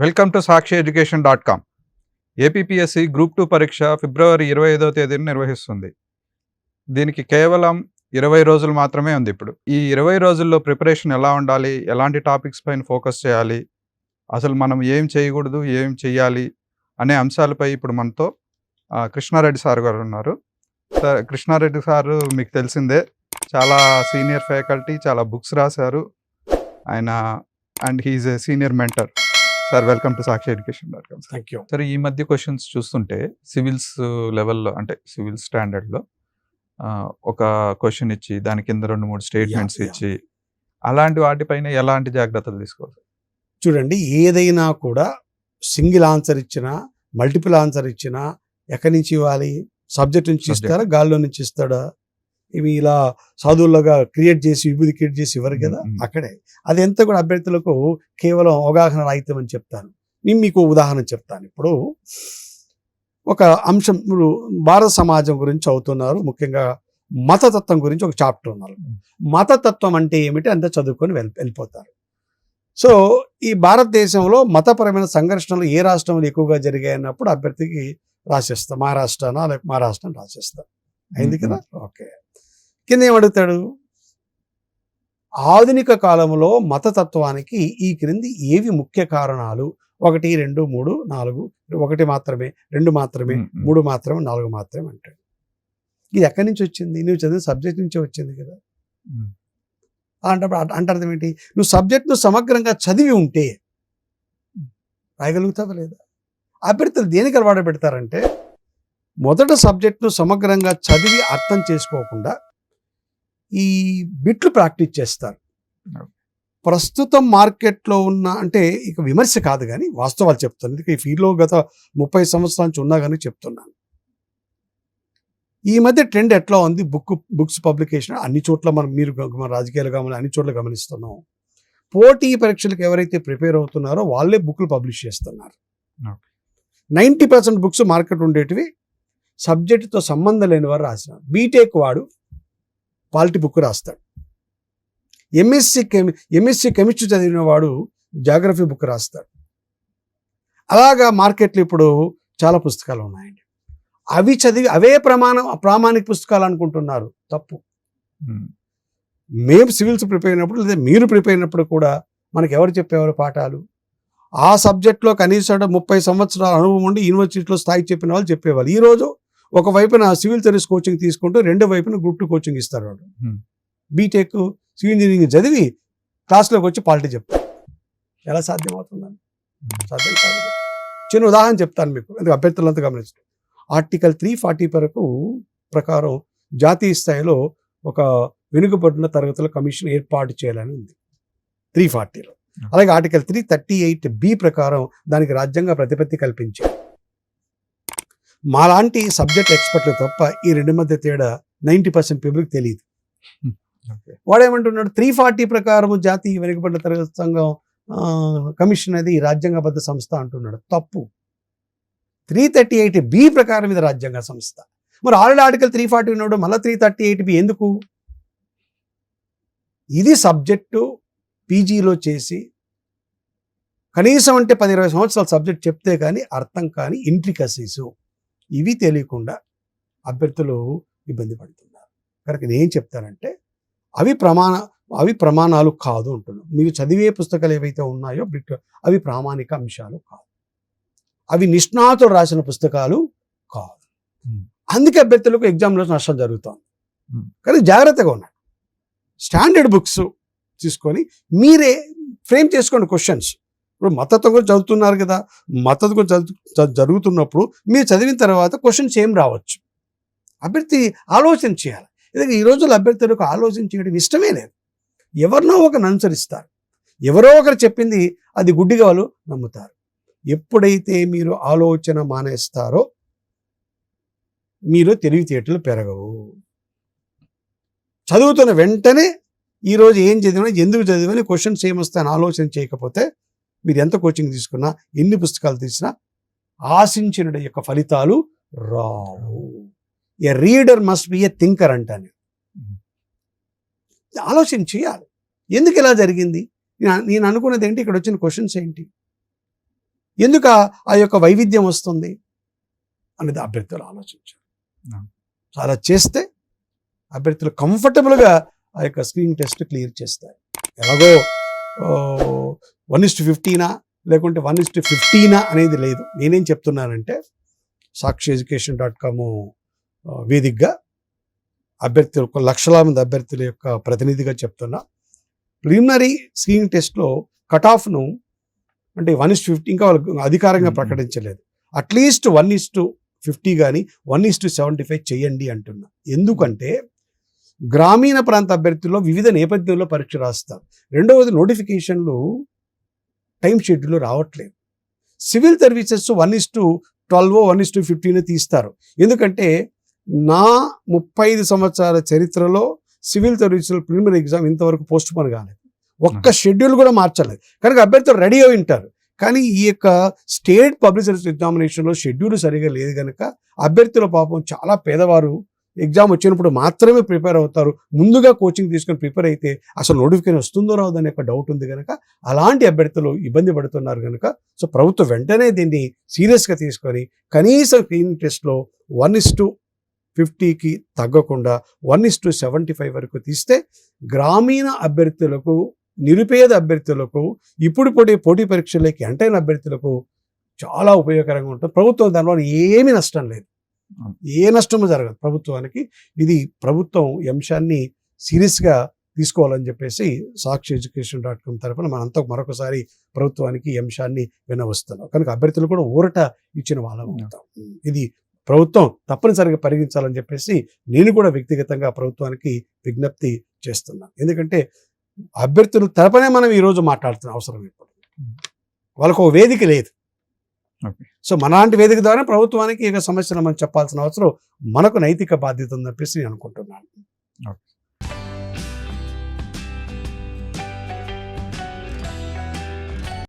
Welcome to Sakshi education dot com. APPSC group two పరీక్ష ఫిబ్రవరి ఇరవై ఐదో తేదీన నిర్వహిస్తుంది. దీనికి కేవలం ఇరవై రోజులు మాత్రమే ఉంది ఇప్పుడు. ఈ ఇరవై రోజుల్లో ప్రిపరేషన్ ఎలా ఉండాలి? ఎలాంటి టాపిక్స్ పైన ఫోకస్ చేయాలి? అసలు మనం ఏం చేయకూడదు? ఏం చేయాలి అనే అంశాలపై ఇప్పుడు మనతో ఆ, కృష్ణారెడ్డి సార్ గారు ఉన్నారు. సార్ కృష్ణారెడ్డి సార్ మీకు తెలిసిందే చాలా సీనియర్ ఫ్యాకల్టీ చాలా బుక్స్ రాశారు. ఆయన and he a senior mentor. Sir welcome to Sakshi education dot com thank you సరే ఈ మధ్య క్వశ్చన్స్ చూస్తుంటే సివిల్స్ లెవెల్లో అంటే సివిల్ స్టాండర్డ్లో ఒక క్వశ్చన్ ఇచ్చి దాని కింద రెండు మూడు స్టేట్మెంట్స్. ఇచ్చి అలాంటి వాటిపైన ఎలాంటి జాగ్రత్తలు తీసుకోవాలి? చూడండి ఏదైనా కూడా సింగిల్ ఆన్సర్ ఇచ్చినా మల్టిపుల్ ఆన్సర్ ఇచ్చినా ఎక్కడి నుంచి ఇవ్వాలి? సబ్జెక్ట్ నుంచి. ఇస్తారా? గాల్లో నుంచి ఇస్తాడా? ఇవి ఇలా సాధువులుగా క్రియేట్ చేసి విభూతి క్రియేట్ చేసి ఇవ్వరు కదా. అక్కడే. అది ఎంత కూడా అభ్యర్థులకు కేవలం అవగాహన రాహిత్యం అని చెప్తాను. నేను మీకు ఉదాహరణ చెప్తాను. ఇప్పుడు ఒక అంశం ఇప్పుడు భారత సమాజం గురించి చదువుతున్నారు. ముఖ్యంగా మతతత్వం గురించి ఒక చాప్టర్ ఉన్నారు. మతతత్వం అంటే ఏమిటి? అంతా చదువుకొని వెళ్ళి వెళ్ళిపోతారు. సో ఈ భారతదేశంలో మతపరమైన సంఘర్షణలు ఏ రాష్ట్రంలో ఎక్కువగా జరిగాయి అన్నప్పుడు అభ్యర్థికి రాసేస్తా మహారాష్ట్రనా లేక మహారాష్ట్ర రాసేస్తా. అయింది కదా? ఓకే. కింద ఏమడుగుతాడు? ఆధునిక కాలంలో మతతత్వానికి ఈ క్రింది ఏవి ముఖ్య కారణాలు? ఒకటి రెండు మూడు నాలుగు ఒకటి మాత్రమే రెండు మాత్రమే. మూడు మాత్రమే నాలుగు మాత్రమే అంటాడు. ఇది ఎక్కడి నుంచి వచ్చింది? నువ్వు చదివిన సబ్జెక్ట్ నుంచే వచ్చింది కదా. అలాంటప్పుడు అట- అంటే అర్థం ఏంటి నువ్వు సబ్జెక్ట్ను సమగ్రంగా చదివి ఉంటే రాయగలుగుతావా లేదా? అభ్యర్థులు దేనికి అలవాటు పెడతారంటే మొదట సబ్జెక్ట్ను సమగ్రంగా చదివి అర్థం చేసుకోకుండా ఈ బిట్లు ప్రాక్టీస్ చేస్తారు. ప్రస్తుతం మార్కెట్లో ఉన్న అంటే ఇక విమర్శ కాదు కానీ వాస్తవాలు చెప్తాను ఎందుకంటే ఈ ఫీల్డ్లో గత ముప్పై సంవత్సరాల నుంచి ఉన్నా కానీ చెప్తున్నాను ఈ మధ్య ట్రెండ్ ఎట్లా ఉంది? బుక్ బుక్స్ పబ్లికేషన్ అన్ని చోట్ల మనం మీరు రాజకీయాలు గమని అన్ని చోట్ల గమనిస్తున్నాం. పోటీ పరీక్షలకు ఎవరైతే ప్రిపేర్ అవుతున్నారో వాళ్ళే బుక్లు పబ్లిష్ చేస్తున్నారు. నైంటీ పర్సెంట్ బుక్స్ మార్కెట్ ఉండేటివి సబ్జెక్టుతో సంబంధం లేని వారు రాసిన బీటెక్ వాడు పాలిటీ బుక్ రాస్తాడు. ఎంఎస్సి కెమి ఎంఎస్సి కెమిస్ట్రీ చదివిన వాడు జాగ్రఫీ బుక్ రాస్తాడు. అలాగా మార్కెట్లో ఇప్పుడు చాలా పుస్తకాలు ఉన్నాయండి. అవి చదివి అవే ప్రమాణం ప్రామాణిక పుస్తకాలు అనుకుంటున్నారు. తప్పు. మేము సివిల్స్ ప్రిపేర్ అయినప్పుడు లేదా మీరు ప్రిపేర్ అయినప్పుడు కూడా మనకి ఎవరు చెప్పేవారు పాఠాలు? ఆ సబ్జెక్ట్లో కనీసం ముప్పై సంవత్సరాల అనుభవం ఉండి యూనివర్సిటీలో స్థాయి చెప్పిన వాళ్ళు చెప్పేవాళ్ళు. ఈ రోజు ఒక వైపున సివిల్ సర్వీస్ కోచింగ్ తీసుకుంటూ రెండు వైపున గ్రూప్ టూ కోచింగ్ ఇస్తారు వాడు. బీటెక్ సివిల్ ఇంజనీరింగ్ చదివి క్లాస్లోకి వచ్చి పాలిటీ చెప్తారు. ఎలా సాధ్యమవుతుందని? సాధ్యం కాదు. కదా. చిన్న ఉదాహరణ చెప్తాను మీకు. ఎందుకు? అభ్యర్థులంతా గమనించండి. ఆర్టికల్ త్రీ ఫార్టీ వరకు ప్రకారం జాతీయ స్థాయిలో ఒక వెనుకబడిన తరగతుల కమిషన్ ఏర్పాటు చేయాలని ఉంది. త్రీ ఫార్టీలో. అలాగే article three thirty eight B ప్రకారం దానికి రాజ్యాంగ ప్రతిపత్తి కల్పించారు. మాలాంటి సబ్జెక్ట్ ఎక్స్పర్ట్లు తప్ప ఈ రెండు మధ్య తేడా నైంటీ పర్సెంట్ పీపుల్కి తెలియదు. వాడేమంటున్నాడు? త్రీ ఫార్టీ ప్రకారం జాతీయ వెనుకబడిన తరగతి సంఘం కమిషన్ అది రాజ్యాంగబద్ధ సంస్థ అంటున్నాడు. తప్పు. త్రీ థర్టీ ఎయిట్ బి ప్రకారం ఇది రాజ్యాంగ సంస్థ. మరి ఆల్రెడీ ఆర్టికల్ త్రీ ఫార్టీ ఉన్నాడు మళ్ళీ త్రీ థర్టీ ఎయిట్ బి ఎందుకు? ఇది సబ్జెక్టు పీజీలో చేసి కనీసం అంటే పది ఇరవై సంవత్సరాల సబ్జెక్ట్ చెప్తే కానీ అర్థం కాని ఇంట్రికసీసు ఇవి తెలియకుండా అభ్యర్థులు ఇబ్బంది పడుతున్నారు. కనుక నేను ఏం చెప్తానంటే అవి ప్రమాణ అవి ప్రమాణాలు కాదు అంటున్నాను. మీరు చదివే పుస్తకాలు ఏవైతే ఉన్నాయో బిట్ అవి ప్రామాణిక అంశాలు కాదు. అవి నిష్ణాతులు రాసిన పుస్తకాలు కాదు. అందుకే అభ్యర్థులకు ఎగ్జామ్లో నష్టం జరుగుతుంది. కానీ జాగ్రత్తగా ఉన్నాడు స్టాండర్డ్ బుక్స్ తీసుకొని మీరే ఫ్రేమ్ చేసుకోండి క్వశ్చన్స్. ఇప్పుడు మద్దతు కూడా చదువుతున్నారు కదా. మద్దతు కూడా చదువు జరుగుతున్నప్పుడు మీరు చదివిన తర్వాత క్వశ్చన్స్ ఏం రావచ్చు? అభ్యర్థి ఆలోచన చేయాలి. ఎందుకంటే ఈ రోజుల్లో అభ్యర్థులకు ఆలోచన చేయడం ఇష్టమే లేదు. ఎవరినో ఒకరిని అనుసరిస్తారు. ఎవరో ఒకరు చెప్పింది అది గుడ్డిగా వాళ్ళు నమ్ముతారు. ఎప్పుడైతే మీరు ఆలోచన మానేస్తారో మీరు తెలివితేటలు పెరగవు. చదువుతున్న వెంటనే ఈరోజు ఏం చదివినా ఎందుకు చదివని క్వశ్చన్స్ ఏమొస్తాయని ఆలోచన చేయకపోతే మీరు ఎంత కోచింగ్ తీసుకున్నా ఎన్ని పుస్తకాలు తీసినా ఆశించిన యొక్క ఫలితాలు రావు. A reader must be a thinker అంటాను ఆలోచన చేయాలి. ఎందుకు ఇలా జరిగింది? నేను నేను అనుకున్నది ఏంటి? ఇక్కడ వచ్చిన క్వశ్చన్స్ ఏంటి? ఎందుకు ఆ- యొక్క వైవిధ్యం వస్తుంది? అనేది అభ్యర్థులు ఆలోచించారు అలా చేస్తే అభ్యర్థులు కంఫర్టబుల్గా ఆ యొక్క స్క్రీనింగ్ టెస్ట్ క్లియర్ చేస్తారు. ఎలాగో వన్ ఇస్ టు ఫిఫ్టీనా? లేకుంటే వన్ ఇస్ టు ఫిఫ్టీనా అనేది లేదు. నేనేం చెప్తున్నానంటే సాక్షి ఎడ్యుకేషన్ డాట్ కామ్ వేదికగా అభ్యర్థులు ఒక లక్షల మంది అభ్యర్థుల యొక్క ప్రతినిధిగా చెప్తున్నా. ప్రిలిమినరీ స్క్రీనింగ్ టెస్ట్లో కట్ ఆఫ్ను అంటే వన్ ఇస్ ఫిఫ్టీ ఇంకా వాళ్ళు అధికారంగా. ప్రకటించలేదు. At least one is to fifty కానీ one is to seventy five చేయండి అంటున్నా. ఎందుకంటే గ్రామీణ ప్రాంత అభ్యర్థుల్లో వివిధ నేపథ్యంలో పరీక్ష రాస్తారు. రెండవది నోటిఫికేషన్లు టైం షెడ్యూల్ రావట్లేదు. Civil services one is to twelve one is to fifteen తీస్తారు. ఎందుకంటే నా ముప్పై ఐదు సంవత్సరాల చరిత్రలో సివిల్ సర్వీసుల ప్రిలిమినరీ ఎగ్జామ్ ఇంతవరకు పోస్ట్ పోన్ కాలేదు. ఒక్క షెడ్యూల్ కూడా మార్చలేదు. కనుక అభ్యర్థులు రెడీ అయి ఉంటారు. కానీ ఈ యొక్క స్టేట్ పబ్లిక్ సర్వీస్ ఎగ్జామినేషన్లో షెడ్యూల్ సరిగా లేదు కనుక అభ్యర్థుల పాపం చాలా పేదవారు ఎగ్జామ్ వచ్చినప్పుడు మాత్రమే ప్రిపేర్ అవుతారు. ముందుగా కోచింగ్ తీసుకొని ప్రిపేర్ అయితే అసలు నోటిఫికేషన్ వస్తుందో రాదు అనే ఒక డౌట్ ఉంది కనుక అలాంటి అభ్యర్థులు ఇబ్బంది పడుతున్నారు కనుక సో ప్రభుత్వం వెంటనే దీన్ని సీరియస్గా తీసుకొని కనీసం క్లీన్ టెస్ట్లో వన్ ఇస్ టు ఫిఫ్టీకి తగ్గకుండా one is to seventy five వరకు తీస్తే గ్రామీణ అభ్యర్థులకు నిరుపేద అభ్యర్థులకు ఇప్పుడు పోటీ పోటీ పరీక్షలకి ఎంటైన అభ్యర్థులకు చాలా ఉపయోగకరంగా ఉంటుంది. ప్రభుత్వం దానివల్ల ఏమీ నష్టం లేదు. ఏ నష్టము జరగదు ప్రభుత్వానికి. ఇది ప్రభుత్వం ఈ అంశాన్ని సీరియస్గా తీసుకోవాలని చెప్పేసి సాక్షి ఎడ్యుకేషన్ డాట్ కామ్ తరఫున మనంతా మరొకసారి ప్రభుత్వానికి ఈ అంశాన్ని వినవస్తున్నాం. కనుక అభ్యర్థులు కూడా ఊరట ఇచ్చిన వాళ్ళం ఇది ప్రభుత్వం తప్పనిసరిగా పరిగణించాలని చెప్పేసి నేను కూడా వ్యక్తిగతంగా ప్రభుత్వానికి విజ్ఞప్తి చేస్తున్నాను ఎందుకంటే అభ్యర్థులు తరపునే మనం ఈరోజు మాట్లాడుతున్న అవసరం ఇప్పుడు వాళ్ళకు ఒక వేదిక లేదు. Okay. సో మనలాంటి వేదిక ద్వారా ప్రభుత్వానికి ఈ యొక్క సమస్యను మనం చెప్పాల్సిన అవసరం మనకు నైతిక బాధ్యత ఉందని చెప్పేసి నేను అనుకుంటున్నాను.